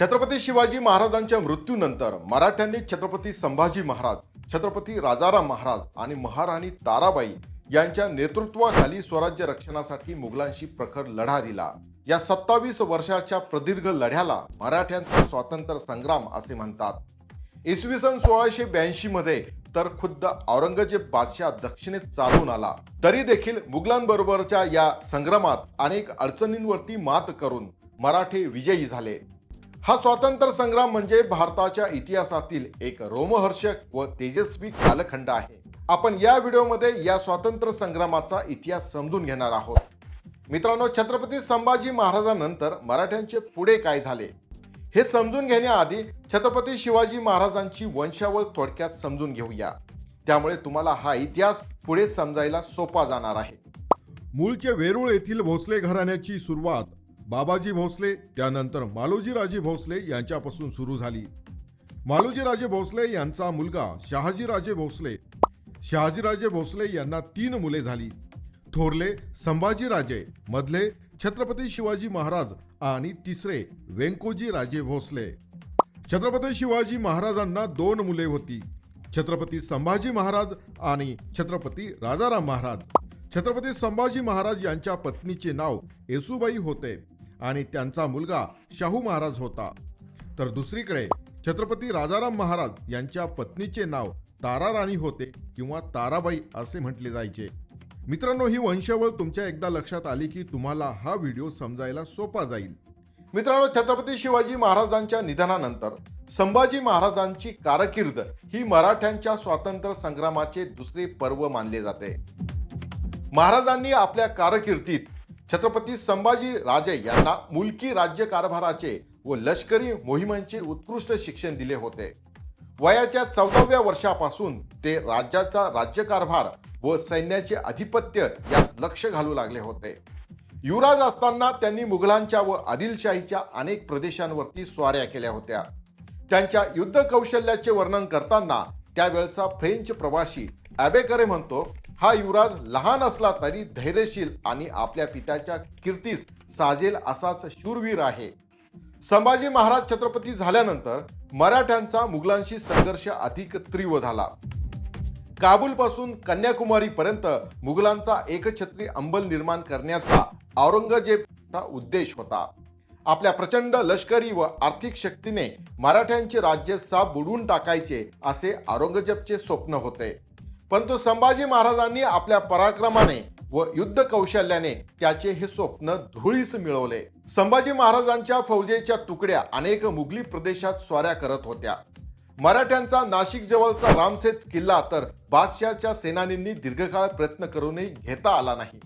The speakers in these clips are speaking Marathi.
छत्रपती शिवाजी महाराजांच्या मृत्यूनंतर मराठ्यांनी छत्रपती संभाजी महाराज छत्रपती राजाराम महाराज आणि महाराणी ताराबाई यांच्या नेतृत्वाखाली स्वराज्य रक्षणासाठी मुघलांशी प्रखर लढा दिला. या सत्तावीस वर्षाच्या प्रदीर्घ लढ्याला मराठ्यांचा स्वातंत्र्य संग्राम असे म्हणतात. इसवी सन सोळाशे ब्याऐंशी मध्ये तर खुद्द औरंगजेब बादशाह दक्षिणेत चालून आला. तरी देखील मुघलांबरोबरच्या या संग्रामात अनेक अडचणींवरती मात करून मराठे विजयी झाले. हा स्वातंत्र्य संग्राम म्हणजे भारताच्या इतिहासातील एक रोमहर्षक व तेजस्वी कालखंड आहे. आपण या व्हिडिओमध्ये या स्वातंत्र्य संग्रामाचा इतिहास समजून घेणार आहोत. मित्रांनो छत्रपती संभाजी महाराजांनंतर मराठ्यांचे पुढे काय झाले? हे समजून घेण्याआधी छत्रपती शिवाजी महाराजांची वंशावळ थोडक्यात समजून घेऊया. त्यामुळे तुम्हाला हा इतिहास पुढे समजायला सोपा जाणार आहे. मूळचे वेरूळ येथील भोसले घराण्याची सुरुवात बाबाजी भोसले त्यानंतर मालोजीराजे भोसले यांच्यापासून सुरू झाली. मालोजीराजे भोसले यांचा मुलगा शहाजीराजे भोसले. शहाजीराजे भोसले यांना तीन मुले झाली. थोरले संभाजीराजे मधले छत्रपती शिवाजी महाराज आणि तिसरे वेंकोजी राजे भोसले. छत्रपती शिवाजी महाराजांना दोन मुले होती. छत्रपती संभाजी महाराज आणि छत्रपती राजाराम महाराज. छत्रपती संभाजी महाराज यांच्या पत्नीचे नाव येसुबाई होते. आणि त्यांचा मुलगा शाहू महाराज होता. तर दुसरीकडे छत्रपती राजाराम महाराज यांच्या पत्नीचे नाव ताराराणी होते किंवा ताराबाई असे म्हटले जायचे. मित्रांनो ही वंशावळ तुमच्या एकदा लक्षात आली की तुम्हाला हा व्हिडिओ समजायला सोपा जाईल. मित्रांनो छत्रपती शिवाजी महाराजांच्या निधनानंतर संभाजी महाराजांची कारकीर्द ही मराठ्यांच्या स्वातंत्र्य संग्रामाचे दुसरे पर्व मानले जाते. महाराजांनी आपल्या कारकिर्दीत छत्रपती संभाजी राजे यांना मुलकी राज्य कारभाराचे व लष्करी मोहिमांचे उत्कृष्ट शिक्षण दिले होते. वयाच्या चौदाव्या वर्षापासून ते राज्याचा राज्यकारभार व सैन्याचे अधिपत्य यात लक्ष घालू लागले होते. युवराज असताना त्यांनी मुघलांच्या व आदिलशाहीच्या अनेक प्रदेशांवरती स्वाऱ्या केल्या होत्या. त्यांच्या युद्ध कौशल्याचे वर्णन करताना त्यावेळचा फ्रेंच प्रवासी ॲबेकरे म्हणतो हा युवराज लहान असला तरी धैर्यशील आणि आपल्या पित्याच्या कीर्तीस साजेल असाच शूरवीर आहे. संभाजी महाराज छत्रपती झाल्यानंतर मराठ्यांचा मुघलांशी संघर्ष अधिक तीव्र झाला. काबूलपासून कन्याकुमारीपर्यंत मुघलांचा एकछत्री अंबल निर्माण करण्याचा औरंगजेबचा उद्देश होता. आपल्या प्रचंड लष्करी व आर्थिक शक्तीने मराठ्यांचे राज्य साप बुडवून टाकायचे असे औरंगजेबचे स्वप्न होते. परंतु संभाजी महाराजांनी आपल्या पराक्रमाने व युद्ध कौशल्याने त्याचे हे स्वप्न धुळीस मिळवले. संभाजी महाराजांच्या फौजेच्या तुकड्या अनेक मुघली प्रदेशात स्वाऱ्या करत होत्या. मराठ्यांचा नाशिक जवळचा रामसेज किल्ला तर बादशाहच्या सेनानींनी दीर्घकाळ प्रयत्न करूनही घेता आला नाही.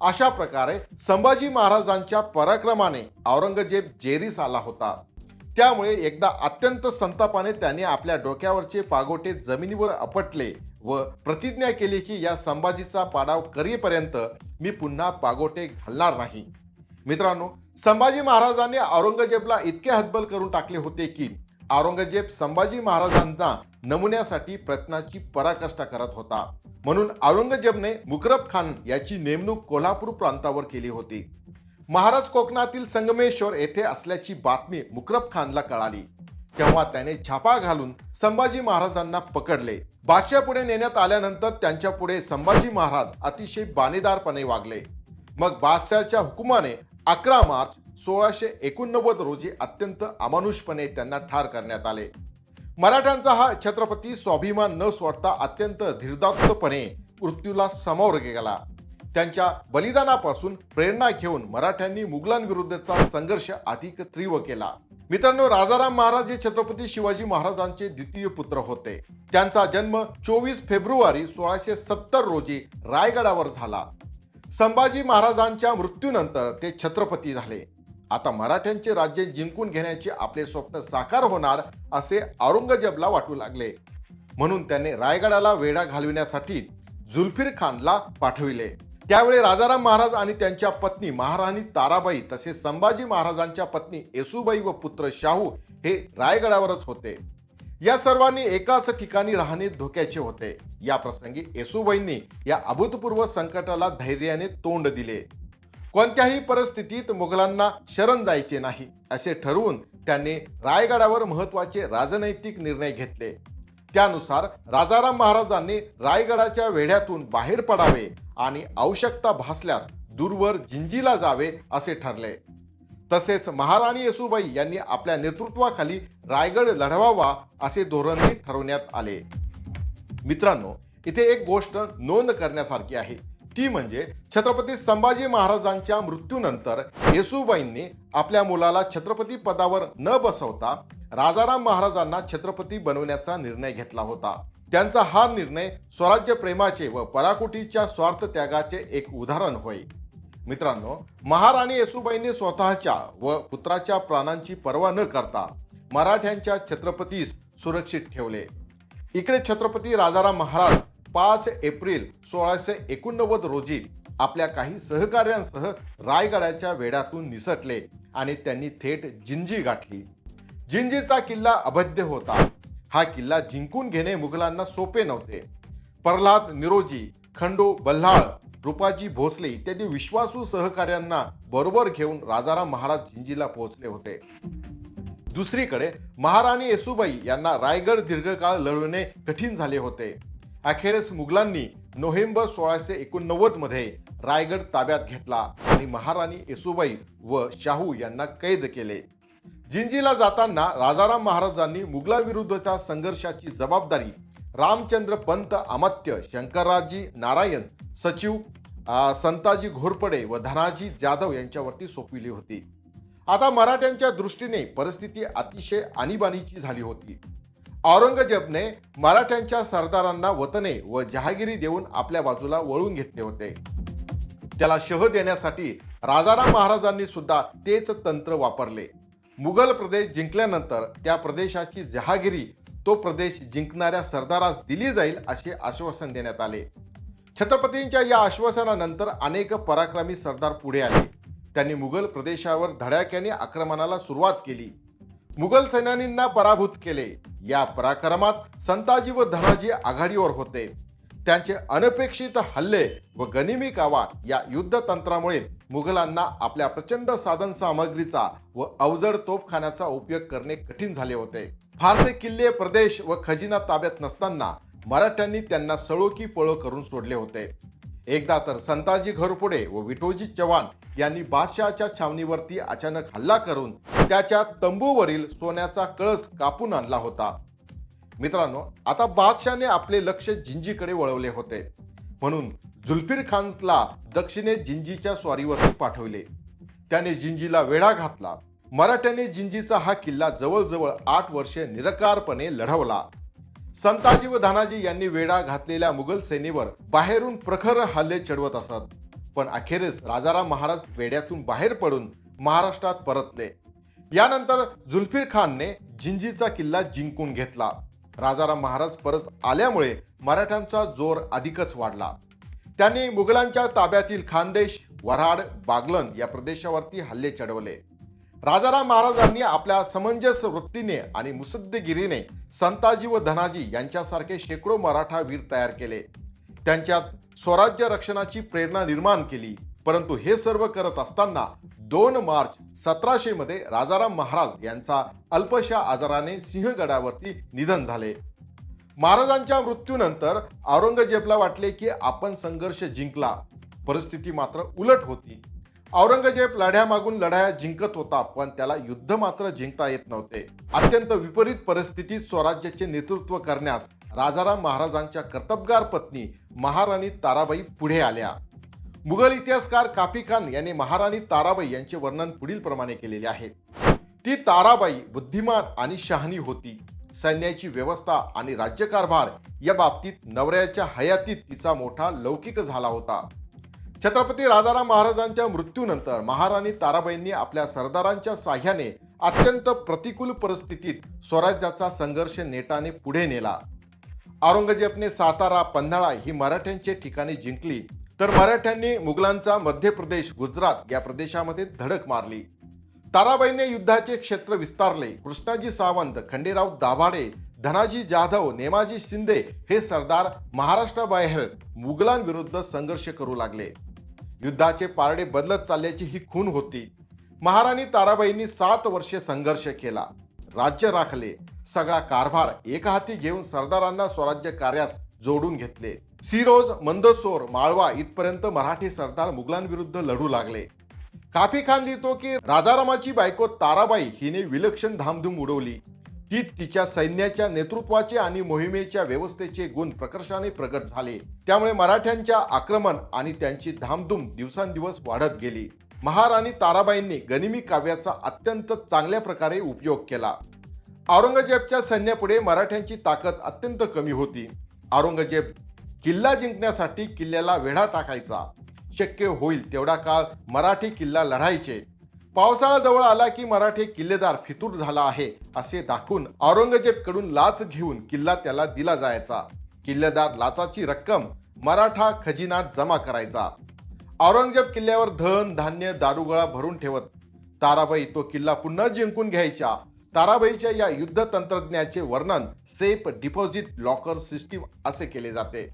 अशा प्रकारे संभाजी महाराजांच्या पराक्रमाने औरंगजेब जेरीस आला होता. त्यामुळे एकदा अत्यंत संतापाने त्याने आपल्या डोक्यावरचे पागोटे जमिनीवर आपटले व प्रतिज्ञा केली की या संभाजीचा पाडाव करीपर्यंत मी पुन्हा पागोटे घालणार नाही. मित्रांनो संभाजी महाराजांनी औरंगजेबला इतके हतबल करून टाकले होते की औरंगजेब संभाजी महाराजांना नमुन्यासाठी प्रयत्नाची पराकाष्ठा करत होता. म्हणून औरंगजेबने मुकरब खान याची नेमणूक कोल्हापूर प्रांतावर केली होती. महाराज कोकणातील संगमेश्वर येथे असल्याची बातमी मुकरब खानला कळाली. तेव्हा त्याने छापा घालून संभाजी महाराजांना पकडले. बादशाह पुढे नेण्यात आल्यानंतर त्यांच्या पुढे संभाजी महाराज अतिशय बाणेदारपणे वागले. मग बादशाहच्या हुकुमाने अकरा मार्च सोळाशे एकोणनव्वद रोजी अत्यंत अमानुषपणे त्यांना ठार करण्यात आले. मराठ्यांचा हा छत्रपती स्वाभिमान न सोडता अत्यंत धीरदात्तपणे मृत्यूला समोर गेला. त्यांच्या बलिदानापासून प्रेरणा घेऊन मराठ्यांनी मुघलांविरुद्धचा संघर्ष अधिक तीव्र केला. मित्रांनो राजाराम महाराज हे छत्रपती शिवाजी महाराजांचे द्वितीय पुत्र होते. त्यांचा जन्म चोवीस फेब्रुवारी सोळाशे सत्तर रोजी रायगडावर झाला. संभाजी महाराजांच्या मृत्यूनंतर ते छत्रपती झाले. आता मराठ्यांचे राज्य जिंकून घेण्याचे आपले स्वप्न साकार होणार असे औरंगजेबला वाटू लागले. म्हणून त्याने रायगडाला वेढा घालविण्यासाठी जुल्फिर खानला पाठविले. त्यावेळी राजाराम महाराज आणि त्यांच्या पत्नी महाराणी ताराबाई तसेच संभाजी महाराजांच्या पत्नी येसुबाई व पुत्र शाहू हे रायगडावरच होते. या सर्वांनी एकाच ठिकाणी राहणे धोक्याचे होते. या प्रसंगी येसुबाईंनी या अभूतपूर्व संकटाला धैर्याने तोंड दिले. कोणत्याही परिस्थितीत मुघलांना शरण जायचे नाही असे ठरवून त्यांनी रायगडावर महत्त्वाचे राजनैतिक निर्णय घेतले. त्यानुसार राजाराम महाराजांनी रायगडाच्या वेढ्यातून बाहेर पडावे आणि आवश्यकता भासल्यास दूरवर जिंजीला जावे असे ठरले. तसेच महाराणी येसुबाई यांनी आपल्या नेतृत्वाखाली रायगड लढवावा असे धोरणही ठरवण्यात आले. मित्रांनो इथे एक गोष्ट नोंद करण्यासारखी आहे. ती म्हणजे छत्रपती संभाजी महाराजांच्या मृत्यूनंतर येसुबाईंनी आपल्या मुलाला छत्रपती पदावर न बसवता राजाराम महाराजांना छत्रपती बनवण्याचा निर्णय घेतला होता. त्यांचा हा निर्णय स्वराज्य प्रेमाचे व पराकुटीच्या स्वार्थ त्यागाचे एक उदाहरण होय. मित्रांनो महाराणी येसुबाईंनी स्वतःच्या व पुत्राच्या प्राणांची पर्वा न करता मराठ्यांच्या छत्रपतीस सुरक्षित ठेवले. इकडे छत्रपती राजाराम महाराज पाच एप्रिल सोळाशे एकोणनव्वद रोजी आपल्या काही सहकार्यांसह रायगडाच्या वेढ्यातून निसटले आणि त्यांनी थेट जिंजी गाठली. जिंजीचा किल्ला अभद्य होता. हा किल्ला जिंकून घेणे मुघलांना सोपे नव्हते. प्रल्हाद निरोजी खंडू बल्हाळ रुपाजी भोसले इत्यादी विश्वासू सहकार्यांना बरोबर घेऊन राजाराम महाराज जिंजीला पोहोचले होते. दुसरीकडे महाराणी येसुबाई यांना रायगड दीर्घकाळ लढवणे कठीण झाले होते. अखेरच मुघलांनी नोव्हेंबर सोळाशे एकोणनव्वदमध्ये रायगड ताब्यात घेतला आणि महाराणी येसुबाई व शाहू यांना कैद केले. जिंजीला जाताना राजाराम महाराजांनी मुघलाविरुद्धच्या संघर्षाची जबाबदारी रामचंद्र पंत अमात्य शंकरराजी नारायण सचिव संताजी घोरपडे व धनाजी जाधव यांच्यावरती सोपविली होती. आता मराठ्यांच्या दृष्टीने परिस्थिती अतिशय आणीबाणीची झाली होती. औरंगजेबने मराठ्यांच्या सरदारांना वतने व जहागिरी देऊन आपल्या बाजूला वळून घेतले होते. त्याला शह देण्यासाठी राजाराम महाराजांनी सुद्धा तेच तंत्र वापरले. मुघल प्रदेश जिंकल्यानंतर त्या प्रदेशाची जहागिरी तो प्रदेश जिंकणाऱ्या सरदारास दिली जाईल असे आश्वासन देण्यात आले. छत्रपतींच्या या आश्वासनानंतर अनेक पराक्रमी सरदार पुढे आले. त्यांनी मुघल प्रदेशावर धडाक्याने आक्रमणाला सुरुवात केली. मुघल सैन्यांना पराभूत केले. या पराक्रमात संताजी व धनाजी आघाडीवर होते. त्यांचे अनपेक्षित हल्ले व गनिमी कावा या युद्धतंत्रामुळे मुघलांना आपल्या प्रचंड साधन सामग्रीचा व अवजड तोफखान्याचा उपयोग करणे कठीण झाले होते. फारसे किल्ले प्रदेश व खजिना ताब्यात नसताना मराठ्यांनी त्यांना सळो की पळो करून सोडले होते. एकदा तर संताजी घरपुडे व विठोजी चव्हाण यांनी बादशहाच्या छावणीवरती अचानक हल्ला करून त्याच्या तंबूवरील सोन्याचा कळस कापून आणला होता. मित्रांनो आता बादशाने आपले लक्ष जिंजीकडे वळवले होते. म्हणून जुल्फिर खानला दक्षिणेत जिंजीच्या स्वारीवर पाठवले. त्याने जिंजीला वेढा घातला. मराठ्याने जिंजीचा हा किल्ला जवळजवळ आठ वर्षे निरकारपणे लढवला. संताजी व धानाजी यांनी वेढा घातलेल्या मुघल सेनेवर बाहेरून प्रखर हल्ले चढवत असत. पण अखेरीस राजाराम महाराज वेड्यातून बाहेर पडून महाराष्ट्रात परतले. यानंतर जुल्फिर खानने जिंजीचा किल्ला जिंकून घेतला. राजाराम महाराज परत आल्यामुळे मराठ्यांचा जोर अधिकच वाढला. त्यांनी मुघलांच्या ताब्यातील खानदेश वऱ्हाड बागलन या प्रदेशावरती हल्ले चढवले. राजाराम महाराजांनी आपल्या समंजस वृत्तीने आणि मुसद्देगिरीने संताजी व धनाजी यांच्यासारखे शेकडो मराठा वीर तयार केले. त्यांच्यात स्वराज्य रक्षणाची प्रेरणा निर्माण केली. परंतु हे सर्व करत असताना दोन मार्च सतराशे मध्ये राजाराम महाराज यांचा अल्पशा आजाराने सिंहगडावरती निधन झाले. महाराजांच्या मृत्यूनंतर औरंगजेबला वाटले की आपण संघर्ष जिंकला. परिस्थिती मात्र उलट होती. औरंगजेब लढ्यामागून लढाया जिंकत होता पण त्याला युद्ध मात्र जिंकता येत नव्हते. अत्यंत विपरीत परिस्थितीत स्वराज्याचे नेतृत्व करण्यास राजाराम महाराजांच्या कर्तबगार पत्नी महाराणी ताराबाई पुढे आल्या. मुघल इतिहासकार काफी खान यांनी महाराणी ताराबाई यांचे वर्णन पुढील प्रमाणे केलेले आहे. ती ताराबाई बुद्धिमान आणि शहाणी होती. सैन्याची व्यवस्था आणि राज्यकारभार या बाबतीत नवऱ्याच्या हयातीत तिचा मोठा लौकिक झाला होता. छत्रपती राजाराम महाराजांच्या मृत्यूनंतर महाराणी ताराबाईंनी आपल्या सरदारांच्या साह्याने अत्यंत प्रतिकूल परिस्थितीत स्वराज्याचा संघर्ष नेटाने पुढे नेला. औरंगजेबने सातारा पन्हाळा ही मराठ्यांची ठिकाणी जिंकली. तर मराठ्यांनी मुघलांचा मध्य प्रदेश गुजरात या प्रदेशामध्ये धडक मारली. ताराबाईने युद्धाचे क्षेत्र विस्तारले. कृष्णाजी सावंत खंडेराव दाभाडे धनाजी जाधव नेमाजी शिंदे हे सरदार महाराष्ट्राबाहेर मुघलांविरुद्ध संघर्ष करू लागले. युद्धाचे पारडे बदलत चालल्याची ही खून होती. महाराणी ताराबाईंनी सात वर्षे संघर्ष केला. राज्य राखले. सगळा कारभार एका हाती घेऊन सरदारांना स्वराज्य कार्यास जोडून घेतले. सिरोज मंदसोर माळवा इथपर्यंत मराठी सरदार मुघलांविरुद्ध लढू लागले. काफी खान लिहितो की राजारामाची बायको ताराबाई हिने विलक्षण धामधूम उडवली. ती तिच्या सैन्याच्या नेतृत्वाचे आणि मोहिमेच्या व्यवस्थेचे गुण प्रकर्षाने प्रगट झाले. त्यामुळे मराठ्यांच्या आक्रमण आणि त्यांची धामधूम दिवसांदिवस वाढत गेली. महाराणी ताराबाईंनी गनिमी काव्याचा अत्यंत चांगल्या प्रकारे उपयोग केला. औरंगजेबच्या सैन्यापुढे मराठ्यांची ताकद अत्यंत कमी होती. औरंगजेब किल्ला जिंकण्यासाठी किल्ल्याला वेढा टाकायचा. शक्य होईल तेवढा काळ मराठी किल्ला लढायचे. पावसाळा जवळ आला की मराठी किल्लेदार फितूर झाला आहे असे दाखवून औरंगजेबकडून लाच घेऊन किल्ला त्याला दिला जायचा. किल्लेदार लाचाची रक्कम मराठा खजिनात जमा करायचा. औरंगजेब किल्ल्यावर धन धान्य दारुगळा भरून ठेवत. ताराबाई तो किल्ला पुन्हा जिंकून घ्यायच्या. ताराबाईच्या या युद्ध तंत्रज्ञाचे वर्णन सेफ डिपॉझिट लॉकर सिस्टीम असे केले जाते.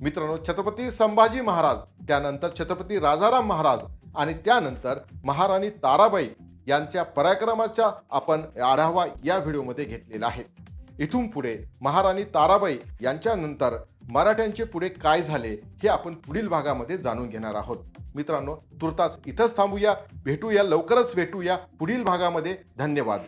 मित्रांनो छत्रपती संभाजी महाराज त्यानंतर छत्रपती राजाराम महाराज आणि त्यानंतर महाराणी ताराबाई यांच्या पराक्रमाचा आपण आढावा या व्हिडिओमध्ये घेतलेला आहे. इथून पुढे महाराणी ताराबाई यांच्यानंतर मराठ्यांचे पुढे काय झाले हे आपण पुढील भागामध्ये जाणून घेणार आहोत. मित्रांनो तुर्तास इथंच थांबूया भेटूया लवकरच भेटूया पुढील भागामध्ये. धन्यवाद.